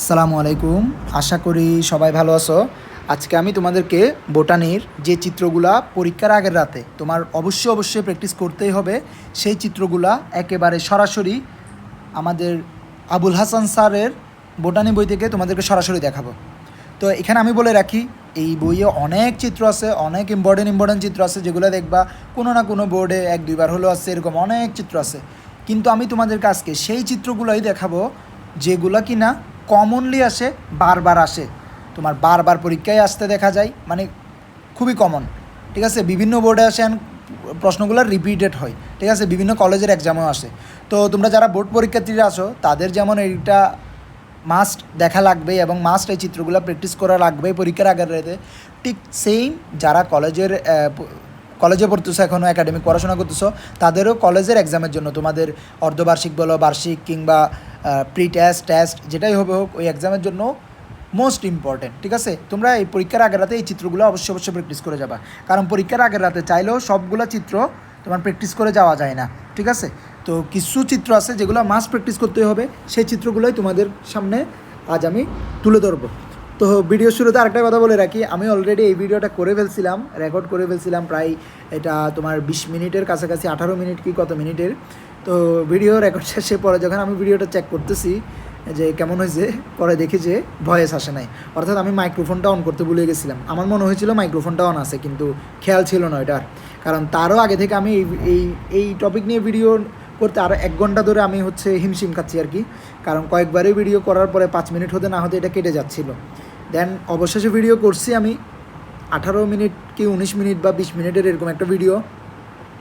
আসসালামু আলাইকুম। আশা করি সবাই ভালো আছো। আজকে আমি তোমাদেরকে বোটানির যে চিত্রগুলা পরীক্ষার আগের রাতে তোমার অবশ্যই অবশ্যই প্র্যাকটিস করতেই হবে, সেই চিত্রগুলা একেবারে সরাসরি আমাদের আবুল হাসান স্যারের বোটানি বই থেকে তোমাদেরকে সরাসরি দেখাবো। তো এখানে আমি বলে রাখি, এই বইয়ে অনেক চিত্র আছে, অনেক ইম্পর্টেন্ট ইম্পর্টেন্ট চিত্র আছে, যেগুলো দেখবা কোনো না কোনো বোর্ডে এক, দুইবার হলেও আছে, এরকম অনেক চিত্র আছে। কিন্তু আমি তোমাদেরকে আজকে সেই চিত্রগুলোই দেখাবো, যেগুলো কি না কমনলি আসে, বারবার আসে। তোমার বারবার পরীক্ষায় আসতে দেখা যায় মানে খুবই কমন ঠিক আছে? বিভিন্ন বোর্ডে আসে and প্রশ্নগুলো রিপিটেড হয়। ঠিক আছে? বিভিন্ন কলেজের এক্সামও আসে। তো তোমরা যারা বোর্ড পরীক্ষার্থীরা আসো তাদের যেমন এইটা মাস্ট দেখা লাগবে এবং মাস্ট এই চিত্রগুলো প্র্যাকটিস করা লাগবে পরীক্ষার রাতে ঠিক সেম যারা কলেজের কলেজে পড়তেছো এখনও একাডেমিক পড়াশোনা করতেছো, তাদেরও কলেজের এক্সামের জন্য তোমাদের অর্ধবার্ষিক বলো, বার্ষিক কিংবা প্রি টেস্ট টেস্ট যেটাই হবে হোক, ওই এক্সামের জন্য মোস্ট ইম্পর্টেন্ট ঠিক আছে? তোমরা এই পরীক্ষার আগের রাতে এই চিত্রগুলো অবশ্যই অবশ্যই প্র্যাকটিস করে যাবা। কারণ পরীক্ষার আগের রাতে চাইলেও সবগুলো চিত্র তোমার প্র্যাকটিস করে যাওয়া যায় না, ঠিক আছে? তো কিছু চিত্র আছে যেগুলো মাস্ট প্র্যাকটিস করতে হবে, সেই চিত্রগুলোই তোমাদের সামনে আজ আমি তুলে ধরবো। তো ভিডিও শুরুতে আরেকটা কথা বলে রাখি, আমি অলরেডি এই ভিডিওটা করে ফেলছিলাম রেকর্ড করে ফেলছিলাম প্রায় এটা তোমার বিশ মিনিটের কাছাকাছি, আঠারো মিনিট কি কত মিনিটের। তো ভিডিও রেকর্ড শেষে পরে যখন আমি ভিডিওটা চেক করতেছি, যে কেমন হয়েছে, পরে দেখি যে ভয়েস আসে নাই। অর্থাৎ আমি মাইক্রোফোনটা অন করতে ভুলে গেছিলাম। আমার মনে হয়েছিল মাইক্রোফোনটা অন আছে, কিন্তু খেয়াল ছিল না এটার। কারণ তারও আগে থেকে আমি এই এই এই টপিক নিয়ে ভিডিও করতে আরও এক ঘণ্টা ধরে আমি হচ্ছে হিমশিম খাচ্ছি আর কি। কারণ কয়েকবারই ভিডিও করার পরে পাঁচ মিনিট হতে না হতে এটা কেটে যাচ্ছিল। দেন অবশেষে ভিডিও করছি আমি আঠারো মিনিট কি উনিশ মিনিট বা বিশ মিনিটের এরকম একটা ভিডিও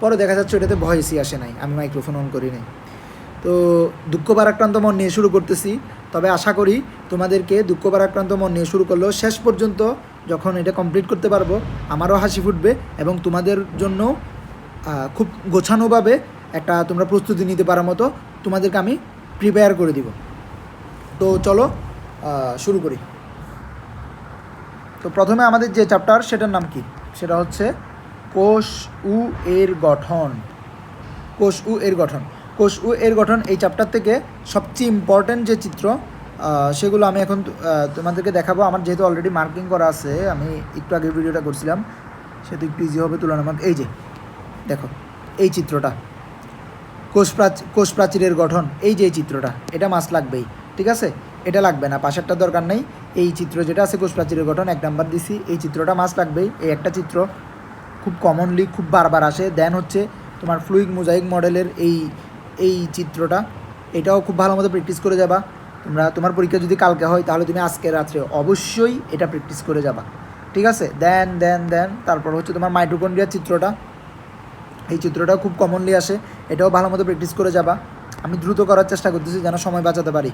পরে দেখা যাচ্ছে ওটাতে ভয়েসই আসে নাই, আমি মাইক্রোফোন অন করি নাই। তো দুঃখ ভারাক্রান্ত মন নিয়ে শুরু করতেছি। তবে আশা করি তোমাদেরকে দুঃখ ভারাক্রান্ত মন নিয়ে শুরু করলেও শেষ পর্যন্ত যখন এটা কমপ্লিট করতে পারব, আমারও হাসি ফুটবে এবং তোমাদের জন্য খুব গোছানোভাবে একটা তোমরা প্রস্তুতি নিতে পারার মতো তোমাদেরকে আমি প্রিপেয়ার করে দিব। তো চলো শুরু করি। তো প্রথমে আমাদের যে চ্যাপ্টার সেটার নাম কি? সেটা হচ্ছে কোষ উ এর গঠন। কোষ উ এর গঠন। কোষ উ এর গঠন এই চ্যাপ্টার থেকে সবচেয়ে ইম্পর্ট্যান্ট যে চিত্র সেগুলো আমি এখন তোমাদেরকে দেখাবো। আমার যেহেতু অলরেডি মার্কিং করা আছে, আমি একটু আগে ভিডিওটা করছিলাম সেটা একটু ইজি হবে তুলনামূলক। এই যে, দেখো, এই চিত্রটা। কোষ প্রাচ কোষ প্রাচীরের গঠন, এই যে চিত্রটা, এটা মাস লাগবেই, ঠিক আছে? এটা লাগবে না, পাশেরটা দরকার নেই। এই চিত্র যেটা আছে কোষ প্রাচীরের গঠন, এক নাম্বার দিছি, এই চিত্রটা মাস লাগবেই এই একটা চিত্র খুব কমনলি খুব বারবার আসে। দেন হচ্ছে তোমার ফ্লুইক মোজাইক মডেলের এই এই চিত্রটা। এটাও খুব ভালো মতো প্র্যাকটিস করে যাবা। তোমরা, তোমার পরীক্ষা যদি কালকে হয়, তাহলে তুমি আজকে রাত্রে অবশ্যই এটা প্র্যাকটিস করে যাবা। ঠিক আছে? দেন দেন দেন তারপর হচ্ছে তোমার মাইটোকন্ড্রিয়ার চিত্রটা। এই চিত্রটাও খুব কমনলি আসে। এটাও ভালো মতো প্র্যাকটিস করে যাবা। আমি দ্রুত করার চেষ্টা করতেছি যেন সময় বাঁচাতে পারি।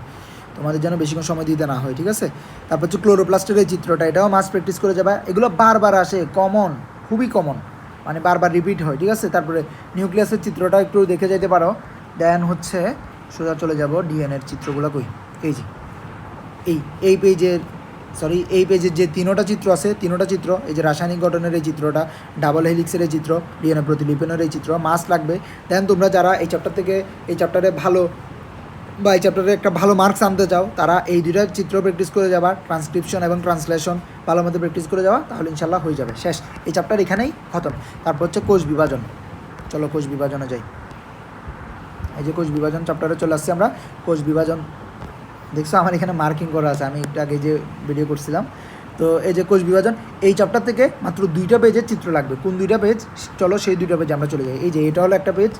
তোমাদের যেন বেশিক্ষণ সময় দিতে না হয়, ঠিক আছে? তারপর হচ্ছে ক্লোরোপ্লাস্টের এই চিত্রটা, এটাও মাস প্র্যাকটিস করে যাবা। এগুলো বারবার আসে কমন খুবই কমন মানে বারবার রিপিট হয়, ঠিক আছে? তারপরে নিউক্লিয়াসের চিত্রটা একটু দেখে যেতে পারো। দেন হচ্ছে, সোজা চলে যাব ডিএনএর চিত্রগুলো কই? এই যে, এই এই পেজের সরি এই পেজের যে তিনোটা চিত্র আছে, তিনোটা চিত্র, এই যে রাসায়নিক গঠনের এই চিত্রটা ডাবল হেলিক্সের এই চিত্র ডিএনএ প্রতিলিপনের এই চিত্র মাস লাগবে। দেন তোমরা যারা এই চ্যাপ্টার থেকে, এই চ্যাপ্টারে ভালো বা এই চ্যাপ্টারে একটা ভালো মার্কস আনতে চাও, তারা এই দুইটা চিত্র প্র্যাকটিস করে যাবা ট্রান্সক্রিপশন এবং ট্রান্সলেশন ভালো মতো প্র্যাকটিস করে যাওয়া তাহলে ইনশাল্লাহ হয়ে যাবে। শেষ। এই চ্যাপ্টার এখানেই খতম। তারপর হচ্ছে কোষ বিভাজন। চলো কোষ বিভাজনে যাই। এই যে কোষ বিভাজন চ্যাপ্টারে চলে আসছি আমরা। কোষ বিভাজন, দেখছ আমার এখানে মার্কিং করা আছে, আমি একটু আগে যে ভিডিও করছিলাম। তো এই যে কোষ বিভাজন, এই চ্যাপ্টার থেকে মাত্র দুইটা পেজের চিত্র লাগবে। কোন দুইটা পেজ চলো সেই দুইটা পেজ আমরা চলে যাই। এই যে এটা হলো একটা পেজ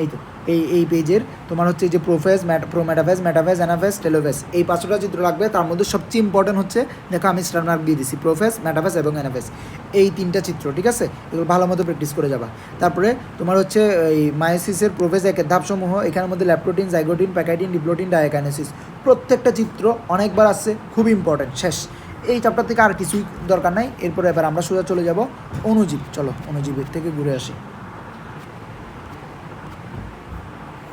এই তো, এই এই পেজের তোমার হচ্ছে যে প্রোফেস ম্যাট প্রোম্যাটাফেস ম্যাটাফেস অ্যানাফেস টেলোফেস এই পাঁচটা চিত্র লাগবে, তার মধ্যে সবচেয়ে ইম্পর্টেন্ট হচ্ছে, দেখো আমি স্টার মার্ক দিয়ে দিছি প্রোফেস ম্যাটাফেস এবং অ্যানাফেস এই তিনটা চিত্র, ঠিক আছে? এগুলো ভালো মতো প্র্যাকটিস করে যাবা। তারপরে তোমার হচ্ছে এই মায়োসিসের প্রোফেস একের ধাপসমূহ, এখানের মধ্যে leptotene zygotene pachytene diplotene diakinesis প্রত্যেকটা চিত্র অনেকবার আসছে খুব ইম্পর্টেন্ট শেষ। এই চ্যাপ্টার থেকে আর কিছুই দরকার নাই, এরপরে এবার আমরা সোজা চলে যাব অনুজীব, চলো অনুজীবের থেকে ঘুরে আসি।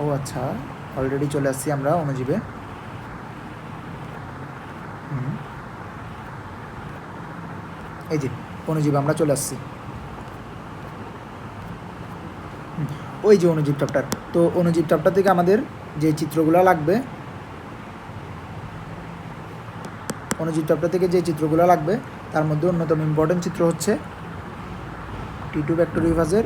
ও আচ্ছা অলরেডি চলে আসছি আমরা অনুজীবে। এই যে, অনুজীব, আমরা চলে আসছি। ওই যে অনুজীব চ্যাপ্টার তো অনুজীব চ্যাপ্টার থেকে আমাদের যে চিত্রগুলো লাগবে, অনুজীব চ্যাপ্টার থেকে যে চিত্রগুলো লাগবে, তার মধ্যে অন্যতম ইম্পর্টেন্ট চিত্র হচ্ছে টি টু ব্যাক্টোরিফাজের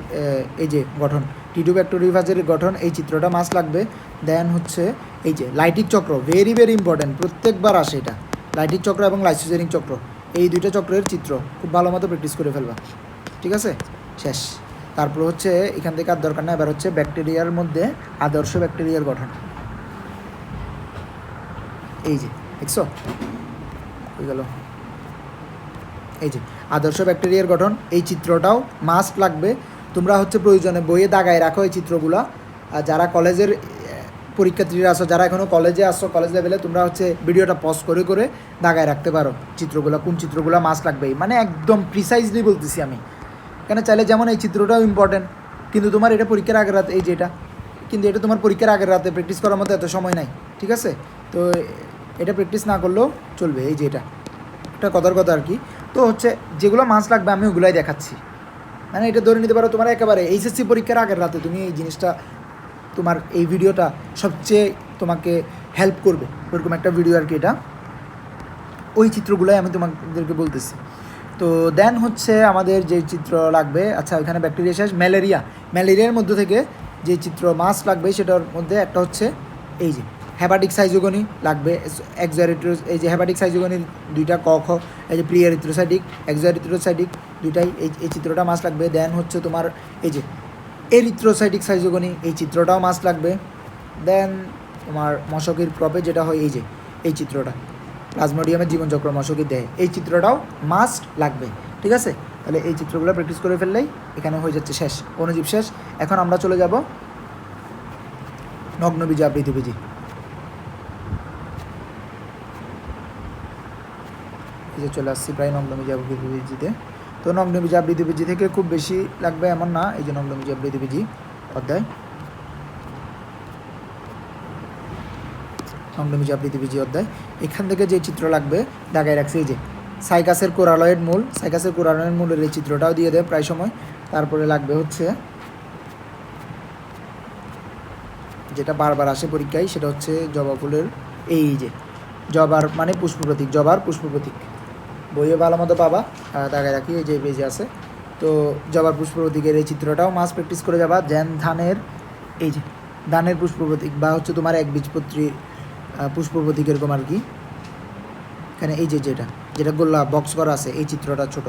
এই যে গঠন। টি টু ব্যাক্টোরিফাজের গঠন এই চিত্রটা মাস লাগবে। দেন হচ্ছে এই যে লাইটিক চক্র ভেরি ভেরি ইম্পর্টেন্ট প্রত্যেকবার আসে এটা। লাইটিক চক্র এবং লাইসোজেনিক চক্র, এই দুইটা চক্রের চিত্র, খুব ভালো মতো প্র্যাকটিস করে ফেলবা। ঠিক আছে? শেষ। তারপর হচ্ছে এখান থেকে আর দরকার না এবার হচ্ছে ব্যাকটেরিয়ার মধ্যে আদর্শ ব্যাকটেরিয়ার গঠন। এই যে, দেখছ? গেল। এই যে, আদর্শ ব্যাকটেরিয়ার গঠন, এই চিত্রটাও মাস্ট লাগবে। তোমরা হচ্ছে প্রয়োজনে বইয়ে দাগায় রাখো এই চিত্রগুলো। আর যারা কলেজের পরীক্ষার্থীরা আসো যারা এখনও কলেজে আসো কলেজ লেভেলে, তোমরা হচ্ছে ভিডিওটা পজ করে করে দাগায় রাখতে পারো চিত্রগুলো, কোন চিত্রগুলো মাস্ট লাগবে। মানে একদম প্রিসাইজলি বলতেছি আমি। কেন চাইলে যেমন এই চিত্রটাও ইম্পর্টেন্ট কিন্তু তোমার এটা পরীক্ষার আগের রাতে, এই যেটা কিন্তু এটা তোমার পরীক্ষার আগের রাতে প্র্যাকটিস করার মতো এত সময় নাই, ঠিক আছে? তো এটা প্র্যাকটিস না করলেও চলবে, এই যে এটা। একটা কথার কথা আর কি। তো হচ্ছে যেগুলো মাছ লাগবে আমি ওগুলাই দেখাচ্ছি। মানে এটা ধরে নিতে পারো তোমার একেবারে এইচএসসি পরীক্ষার আগের রাতে তুমি এই জিনিসটা, তোমার এই ভিডিওটা সবচেয়ে তোমাকে হেল্প করবে। ওরকম একটা ভিডিও আর কি এটা। ওই চিত্রগুলোই আমি তোমাদেরকে বলতেছি। তো দেন হচ্ছে আমাদের যে চিত্র লাগবে আচ্ছা ওইখানে ব্যাকটেরিয়া শেষ ম্যালেরিয়া ম্যালেরিয়ার মধ্যে থেকে যে চিত্র মাছ লাগবে, সেটার মধ্যে একটা হচ্ছে এই যে হ্যাপাটিক সাইজোগনি লাগবে এক্সারিট্রোস এই যে হ্যাপাটিক সাইজোগনির দুইটা ক, খ, এই যে প্রিয়ারিথ্রোসাইটিক এক্সারিথ্রোসাইটিক দুইটাই এই এই চিত্রটা মাছ লাগবে। দেন হচ্ছে তোমার এই যে এরিথ্রোসাইটিক সাইজোগনি এই চিত্রটাও মাছ লাগবে। দেন তোমার মশকের ক্রপে যেটা হয়, এই যে, এই চিত্রটা। প্লাজমোডিয়ামের জীবনচক্র মশকের দেহে। এই চিত্রটাও মাস্ট লাগবে। ঠিক আছে? তাহলে এই চিত্রগুলো প্র্যাকটিস করে ফেললেই এখানে হয়ে যাচ্ছে শেষ অনুজীব শেষ। এখন আমরা চলে যাব নগ্নবীজা পৃথিবীজি যে চলে আসছি প্রায় নগ্নবীজা পৃথিবীজিতে তো নগ্নবীজা পৃথিবীজি থেকে খুব বেশি লাগবে এমন না, এই যে নগ্নবীজা পৃথিবীজি অধ্যায়। নগ্নবীজা পৃথিবীজি অধ্যায়। এখান থেকে যে চিত্র লাগবে, দাগায় রাখছি এই যে, সাইকাসের কোরালয়ের মূল, সাইকাসের কোরালয়ের মূলের এই চিত্রটাও দিয়ে দেয় প্রায় সময়। তারপরে লাগবে হচ্ছে, যেটা বারবার আসে পরীক্ষায়, সেটা হচ্ছে জবা ফুলের, এই যে, জবার মানে পুষ্প প্রতীক জবার পুষ্প প্রতীক বইয়ে ভালো মতো পাবা। দাগায় রাখি, এই যে পেজে আছে। তো জবার পুষ্প প্রতীকের এই চিত্রটাও মাস প্র্যাকটিস করে যাবা। জ্যান ধানের, এই যে, ধানের পুষ্প প্রতীক বা হচ্ছে তোমার এক বীজপত্রী পুষ্প প্রতীক এরকম আর কি। এখানে এই যে যেটা যেটা গোল্লা বক্স করা আছে, এই চিত্রটা ছোট।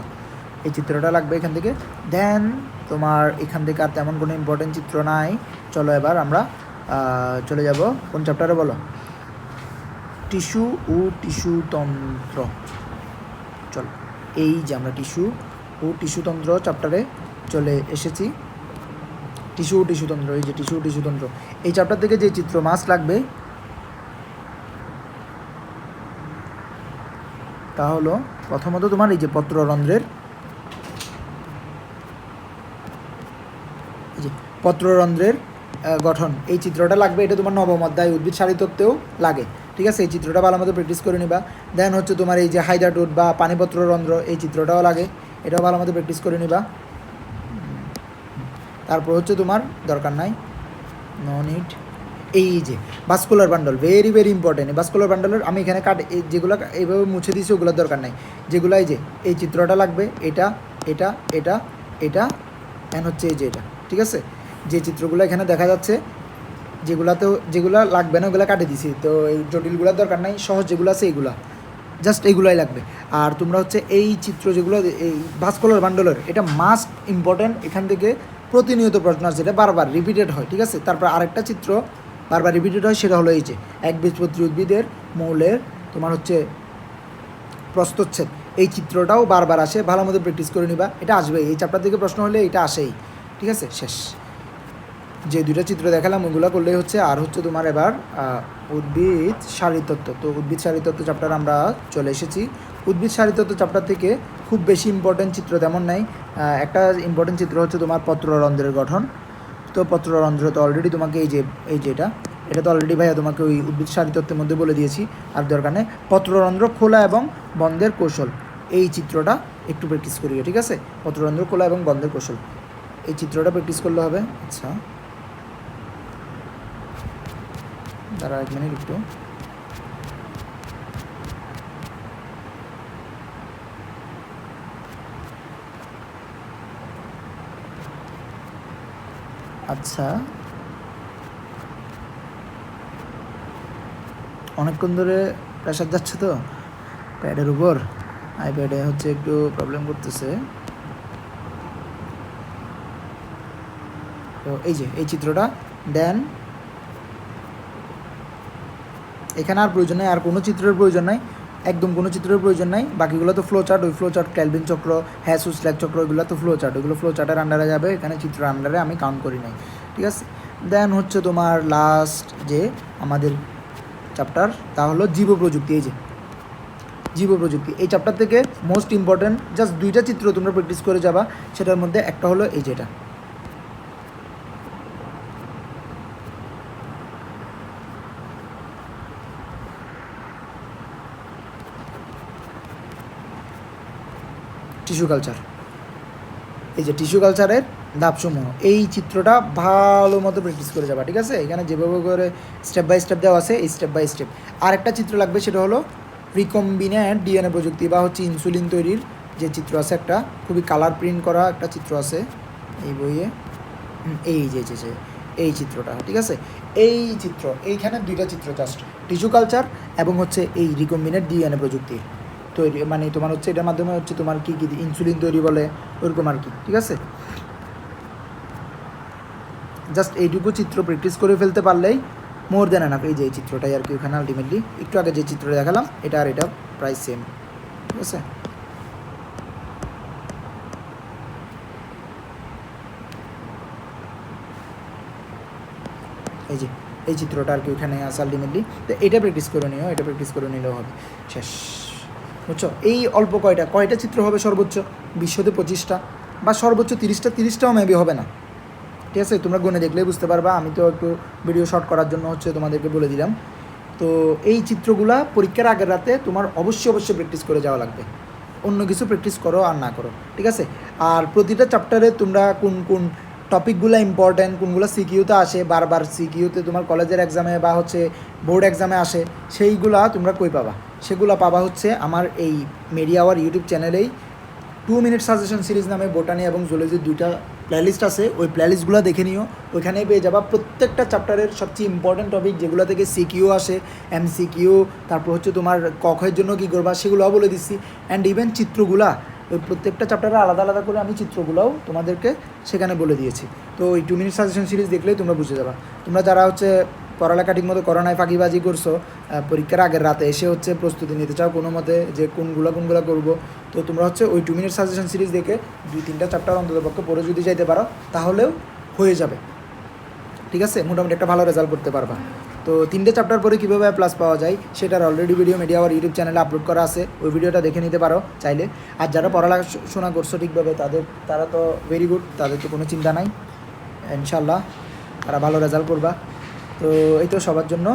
এই চিত্রটা লাগবে এখান থেকে। দেন তোমার এখান থেকে আর তেমন কোনো ইম্পর্টেন্ট চিত্র নাই। চলো এবার আমরা চলে যাব। কোন চ্যাপ্টারে বলো? টিস্যু ও টিস্যু তন্ত্র চলো। এই যে আমরা টিস্যু ও টিস্যুতন্ত্র চ্যাপ্টারে চলে এসেছি। টিস্যু ও টিস্যুতন্ত্র, এই যে টিস্যু টিস্যুতন্ত্র। এই চ্যাপ্টার থেকে যে চিত্র মাস লাগবে, তা হলো প্রথমত তোমার এই যে পত্ররন্ধ্রের, এই যে পত্ররন্ধ্রের গঠন। এই চিত্রটা লাগবে, এটা তোমার নবম অধ্যায়, উদ্ভিদ সারিতত্ত্বেও লাগে। ঠিক আছে? এই চিত্রটা ভালো মতো প্র্যাকটিস করে নিবা। দেন হচ্ছে তোমার এই যে হাইডাটুট বা পানিপত্র রন্ধ্র, এই চিত্রটাও লাগে। এটাও ভালো মতো প্র্যাকটিস করে নিবা। তারপর হচ্ছে তোমার দরকার নাই। নো নিড এই যে vascular bundle very very important vascular বান্ডলের আমি এখানে কাট যেগুলো এইভাবে মুছে দিয়েছি, ওগুলোর দরকার নাই। যেগুলো এই যে, এই চিত্রটা লাগবে, এটা এটা এটা এটা অ্যান্ড হচ্ছে এই যে এটা, ঠিক আছে? যে চিত্রগুলো এখানে দেখা যাচ্ছে যেগুলাতেও, যেগুলো লাগবে না, ওগুলো কাটে দিছি। তো এই জটিলগুলোর দরকার নাই, সহজ যেগুলো আছে এইগুলা। জাস্ট এইগুলাই লাগবে। আর তোমরা হচ্ছে এই চিত্র যেগুলো, এই ভাস্কলার বান্ডলের, এটা মাস্ট ইম্পর্ট্যান্ট এখান থেকে প্রতিনিয়ত প্রশ্ন আসছে এটা বারবার রিপিটেড হয়, ঠিক আছে? তারপর আরেকটা চিত্র বারবার রিপিটেড হয়, সেটা হলো এই যে, এক বীজপত্রী উদ্ভিদের মৌলের তোমার হচ্ছে প্রস্তচ্ছেদ। এই চিত্রটাও বারবার আসে ভালো মতো প্র্যাকটিস করে নিবা। এটা আসবে এই চ্যাপ্টার থেকে প্রশ্ন হলে এটা আসেই, ঠিক আছে? শেষ। যে দুইটা চিত্র দেখালাম, ওইগুলো করলেই হচ্ছে আর হচ্ছে তোমার এবার উদ্ভিদ শারীরতত্ত্ব তো উদ্ভিদ শারীরতত্ত্ব চ্যাপ্টার আমরা চলে এসেছি। উদ্ভিদ শারীরতত্ত্ব চ্যাপ্টার থেকে খুব বেশি ইম্পর্টেন্ট চিত্র তেমন নাই। একটা ইম্পর্টেন্ট চিত্র হচ্ছে তোমার পত্ররন্ধ্রের গঠন। তো পত্ররন্ধ্র তো অলরেডি তোমাকে এই যে এই যে এটা এটা তো অলরেডি ভাইয়া তোমাকে ওই উদ্ভিদ শারীরতত্ত্বের মধ্যে বলে দিয়েছি। আর দরকার নেই, পত্ররন্ধ্র খোলা এবং বন্ধের কৌশল। এই চিত্রটা একটু প্র্যাকটিস করিও, ঠিক আছে? পত্ররন্ধ্র খোলা এবং বন্ধের কৌশল। এই চিত্রটা প্র্যাকটিস করলে হবে। আচ্ছা। দাঁড়া এক মিনিট একটু আচ্ছা। অনেকক্ষণ ধরে প্রেশার যাচ্ছে তো? প্যাডের উপর। আইপ্যাডে হচ্ছে একটু প্রবলেম করতেছে। তো এই যে, এই চিত্রটা। দেন এখানে আর প্রয়োজন নেই, আর কোনো চিত্রের প্রয়োজন নাই, একদম কোনো চিত্রের প্রয়োজন নাই। বাকিগুলো তো ফ্লো চার্ট ওই ফ্লো চার্ট ক্যালভিন চক্র হ্যাসু স্ল্যাক চক্র, ওইগুলো তো ফ্লো চার্ট ওইগুলো ফ্লো চার্টের আন্ডারে যাবে, এখানে চিত্রের আন্ডারে আমি কাউন্ট করি নাই। ঠিক আছে? দেন হচ্ছে তোমার লাস্ট যে আমাদের চ্যাপ্টার তা হলো জীব প্রযুক্তি এই যে জীব প্রযুক্তি এই চ্যাপ্টার থেকে মোস্ট ইম্পর্ট্যান্ট জাস্ট দুইটা চিত্র তোমরা প্র্যাকটিস করে যাবা, সেটার মধ্যে একটা হলো এই যেটা। Tissue culture. এই যে টিস্যু কালচারের ধাপসমূহ, এই চিত্রটা ভালো মতো প্র্যাকটিস করে যাবা, ঠিক আছে? এখানে যেভাবে করে স্টেপ বাই স্টেপ দেওয়া আছে, এই স্টেপ বাই স্টেপ আর একটা চিত্র লাগবে সেটা হলো রিকম্বিনেন্ট ডিএনএ প্রযুক্তি বা হচ্ছে ইনসুলিন তৈরির যে চিত্র আছে একটা, খুবই কালার প্রিন্ট করা একটা চিত্র আছে। এই বইয়ে এই যে যে, এই চিত্রটা, ঠিক আছে? এই চিত্র, এইখানে দুইটা চিত্র জাস্ট টিস্যু কালচার এবং হচ্ছে এই রিকম্বিনেন্ট ডিএনএ প্রযুক্তি। তৈরি মানে তোমার হচ্ছে এটার মাধ্যমে হচ্ছে তোমার কী কী ইনসুলিন তৈরি বলে, ওরকম আর কি, ঠিক আছে? জাস্ট এইটুকু চিত্র প্র্যাকটিস করে ফেলতে পারলেই মোর দেন এনাফ এই যে এই চিত্রটাই আর কি ওখানে আলটিমেটলি একটু আগে যে চিত্রটা দেখালাম, এটা আর এটা প্রায় সেম ঠিক আছে? এই যে, এই চিত্রটা আর কি ওখানে আছে আলটিমেটলি তো এটা প্র্যাকটিস করে নিও, এটা প্র্যাকটিস করে নিলেও হবে। শেষ। বুঝছ? এই অল্প কয়টা কয়টা চিত্র হবে সর্বোচ্চ? বিশ্বতে পঁচিশটা বা সর্বোচ্চ তিরিশটা, তিরিশটাও মেবি হবে না। ঠিক আছে? তোমরা গুনে দেখলেই বুঝতে পারবা। আমি তো একটু ভিডিও শর্ট করার জন্য হচ্ছে তোমাদেরকে বলে দিলাম। তো এই চিত্রগুলা পরীক্ষার আগের রাতে তোমার অবশ্যই অবশ্যই প্র্যাকটিস করে যাওয়া লাগবে। অন্য কিছু প্র্যাকটিস করো আর না করো। ঠিক আছে? আর প্রতিটা চ্যাপ্টারে তোমরা কোন কোন টপিকগুলো ইম্পর্ট্যান্ট কোনগুলো সিকিউতে আসে, বারবার সিকিউতে তোমার কলেজের এক্সামে বা হচ্ছে বোর্ড এক্সামে আসে, সেইগুলা তোমরা কই পাবা? সেগুলো পাবা হচ্ছে আমার এই মিডিয়া আওয়ার ইউটিউব চ্যানেলেই টু মিনিট সাজেশন সিরিজ নামে বোটানি এবং জুলজির দুইটা প্লেলিস্ট আছে। ওই প্লেলিস্টগুলো দেখে নিও। ওইখানে পেয়ে যাবা প্রত্যেকটা চ্যাপ্টারের সবচেয়ে ইম্পর্ট্যান্ট টপিক যেগুলো থেকে সিকিউ আসে এম সিকিউ তারপর হচ্ছে তোমার কখের জন্য কী করবা সেগুলোও বলে দিচ্ছি। অ্যান্ড ইভেন চিত্রগুলা, ওই প্রত্যেকটা চ্যাপ্টারে আলাদা আলাদা করে আমি চিত্রগুলোও তোমাদেরকে সেখানে বলে দিয়েছি। তো ওই টু মিনিট সাজেশন সিরিজ দেখলেই তোমরা বুঝে যাবা। তোমরা যারা হচ্ছে পড়ালেখা ঠিক মতো করোনায় ফাঁকিবাজি করছ পরীক্ষার আগের রাতে এসে হচ্ছে প্রস্তুতি নিতে চাও কোনো মতে যে কোনগুলো কোনগুলো করব। তো তোমরা হচ্ছে ওই টু মিনিট সাজেশন সিরিজ দেখে দুই তিনটা চ্যাপ্টার অন্তত পক্ষে পড়ে যদি যাইতে পারো, তাহলেও হয়ে যাবে। ঠিক আছে? মোটামুটি একটা ভালো রেজাল্ট করতে পারবা। তো তিনটে চ্যাপ্টার পরে কীভাবে প্লাস পাওয়া যায়, সেটার অলরেডি ভিডিও মিডিয়া আমার ইউটিউব চ্যানেলে আপলোড করা আছে। ওই ভিডিওটা দেখে নিতে পারো চাইলে। আর যারা পড়াশোনা করছ ঠিকভাবে, তাদের, তারা তো ভেরি গুড তাদের তো কোনো চিন্তা নাই। ইনশাল্লাহ তারা ভালো রেজাল্ট করবা। তো এই তো সবার জন্য।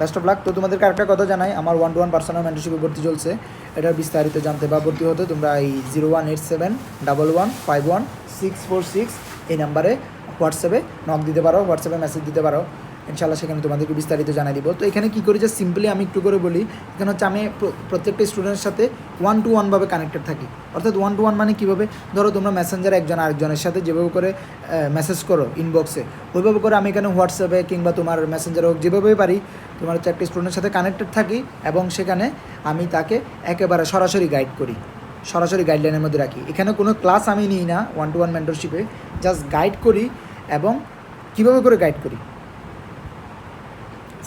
বেস্ট অফ লাক তো তোমাদেরকে আরেকটা কথা জানাই। আমার ওয়ান টু ওয়ান পার্সোনাল মেন্টারশিপে ভর্তি চলছে। এটার বিস্তারিত জানতে বা ভর্তি হতে তোমরা এই zero one eight seven double one five one six four six এই নাম্বারে হোয়াটসঅ্যাপে নক দিতে পারো, হোয়াটসঅ্যাপে মেসেজ দিতে পারো। ইনশাল্লাহ সেখানে তোমাদেরকে বিস্তারিত জানাই দিব। তো এখানে কী করি যে সিম্পলি আমি একটু করে বলি, এখানে হচ্ছে আমি প্র- প্রত্যেকটা স্টুডেন্টের সাথে ওয়ান টু ওয়ানভাবে কানেক্টেড থাকি। অর্থাৎ ওয়ান টু ওয়ান মানে কীভাবে? ধরো তোমরা মেসেঞ্জার একজন আরেকজনের সাথে যেভাবে করে মেসেজ করো ইনবক্সে ওইভাবে করে আমি এখানে হোয়াটসঅ্যাপে কিংবা তোমার মেসেঞ্জারে হোক যেভাবেই পারি, তোমার হচ্ছে একটা স্টুডেন্টের সাথে কানেক্টেড থাকি এবং সেখানে আমি তাকে একেবারে সরাসরি গাইড করি। সরাসরি গাইডলাইনের মধ্যে রাখি। এখানে কোনো ক্লাস আমি নিই না ওয়ান টু ওয়ান মেন্টরশিপে জাস্ট গাইড করি এবং কীভাবে করে গাইড করি?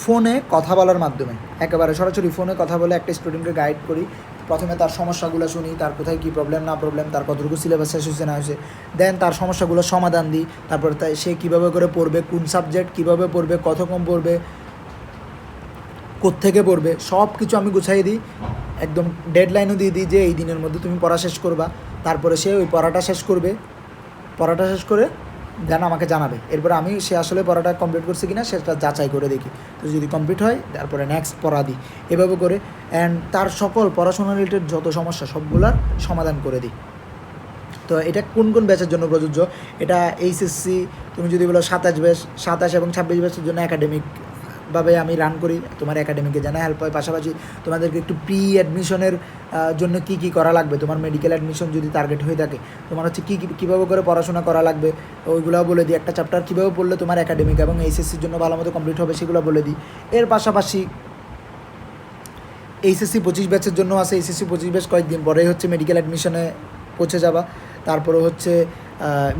ফোনে কথা বলার মাধ্যমে। একেবারে সরাসরি ফোনে কথা বলে একটা স্টুডেন্টকে গাইড করি। প্রথমে তার সমস্যাগুলো শুনি, তার কোথায় কী প্রবলেম না প্রবলেম তার কতটুকু সিলেবাস শেষ হয়েছে, না হয়েছে। দেন তার সমস্যাগুলো সমাধান দিই। তারপর তাই সে কীভাবে করে পড়বে, কোন সাবজেক্ট কীভাবে পড়বে, কত কম পড়বে, কোত্থেকে পড়বে সব কিছু আমি গুছাই দিই। একদম ডেডলাইনও দিয়ে দিই যে এই দিনের মধ্যে তুমি পড়া শেষ করবা। তারপরে সে ওই পড়াটা শেষ করবে। পড়াটা শেষ করে দেন আমাকে জানাবে। এরপরে আমি সে আসলে পড়াটা কমপ্লিট করছে কিনা সেটা যাচাই করে দেখি। তো যদি কমপ্লিট হয়, তারপরে নেক্সট পড়া দিই। এভাবে করে অ্যান্ড তার সকল পড়াশোনা রিলেটেড যত সমস্যা সবগুলার সমাধান করে দিই। তো এটা কোন কোন ব্যাচের জন্য প্রযোজ্য? এটা এইচএসসি তুমি যদি বলো সাতাশ ব্যাচ সাতাশ এবং ছাব্বিশ ব্যাচের জন্য একাডেমিক ভাবে আমি রান করি, তোমার একাডেমিকে যেন হেল্প হয়। পাশাপাশি তোমাদেরকে একটু প্রি অ্যাডমিশনের জন্য কি কি করা লাগবে? তোমার মেডিকেল অ্যাডমিশন যদি টার্গেট হয়ে থাকে, তোমার হচ্ছে কী কীভাবে করে পড়াশোনা করা লাগবে? ওইগুলোও বলে দিই। একটা চ্যাপ্টার কীভাবে পড়লে তোমার একাডেমিক এবং এইচএসসির জন্য ভালো মতো কমপ্লিট হবে সেগুলো বলে দিই। এর পাশাপাশি এইচএসসি পঁচিশ ব্যাচের জন্য আছে। এইচএসসি পঁচিশ ব্যাচ কয়েকদিন পরেই হচ্ছে মেডিকেল অ্যাডমিশনে পৌঁছে যাবা। তারপরে হচ্ছে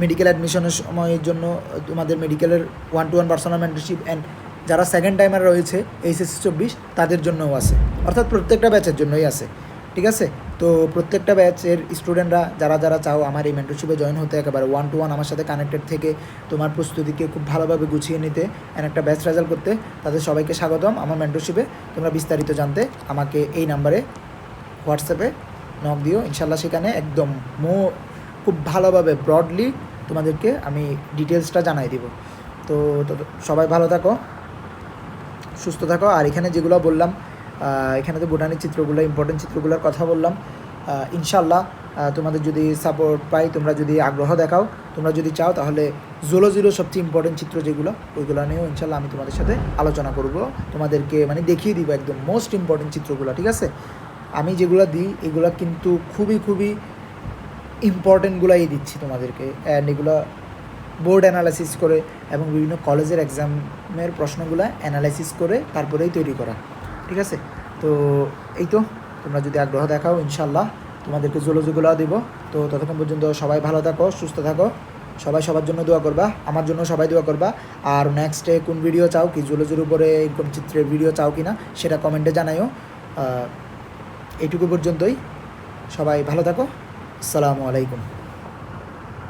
মেডিকেল অ্যাডমিশনের সময়ের জন্য তোমাদের মেডিকেলের one to one personal mentorship and যারা সেকেন্ড টাইমার রয়েছে এইচএসসি চব্বিশ, তাদের জন্যও আছে। অর্থাৎ প্রত্যেকটা ব্যাচের জন্যই আছে। ঠিক আছে? তো প্রত্যেকটা ব্যাচের স্টুডেন্টরা যারা যারা চাও আমার এই মেন্টরশিপে জয়েন হতে, একেবারে ওয়ান টু ওয়ান আমার সাথে কানেক্টেড থেকে তোমার প্রস্তুতিকে খুব ভালোভাবে গুছিয়ে নিতে অ্যান্ড একটা ব্যাচ রেজাল্ট করতে, তাদের সবাইকে স্বাগতম। আমার মেন্টরশিপে তোমরা বিস্তারিত জানতে আমাকে এই নাম্বারে হোয়াটসঅ্যাপে নক দিও। ইনশাল্লাহ সেখানে একদম মো, খুব ভালোভাবে ব্রডলি তোমাদেরকে আমি ডিটেলসটা জানাই দিব। তো তো সবাই ভালো থাকো। সুস্থ থাকো। আর এখানে যেগুলো বললাম এখানে তো বোটানির চিত্রগুলো ইম্পর্টেন্ট চিত্রগুলোর কথা বললাম। ইনশাল্লাহ তোমাদের যদি সাপোর্ট পাই, তোমরা যদি আগ্রহ দেখাও, তোমরা যদি চাও, তাহলে জোলো জিরো সবচেয়ে ইম্পর্টেন্ট চিত্র যেগুলো, ওইগুলো নিয়েও ইনশাল্লাহ আমি তোমাদের সাথে আলোচনা করব। তোমাদেরকে মানে দেখিয়ে দিব একদম মোস্ট ইম্পর্টেন্ট চিত্রগুলো, ঠিক আছে? আমি যেগুলো দিই, এগুলো কিন্তু খুবই খুবই ইম্পর্টেন্টগুলাই দিচ্ছি তোমাদেরকে। অ্যান্ড এগুলো বোর্ড অ্যানালাইসিস করে এবং বিভিন্ন কলেজের এক্সামের প্রশ্নগুলো অ্যানালাইসিস করে তারপরেই তৈরি করা। ঠিক আছে? তো এই তো, তোমরা যদি আগ্রহ দেখাও ইনশাল্লাহ তোমাদেরকে জোলোজিগুলো দেবো। তো ততক্ষণ পর্যন্ত সবাই ভালো থাকো, সুস্থ থাকো। সবাই সবার জন্য দোয়া করবা, আমার জন্য সবাই দোয়া করবা। আর নেক্সটে কোন ভিডিও চাও, কি জুলজির উপরে কোন চিত্রের ভিডিও চাও কি না সেটা কমেন্টে জানাইও। এইটুকু পর্যন্তই। সবাই ভালো থাকো। আসসালামু আলাইকুম।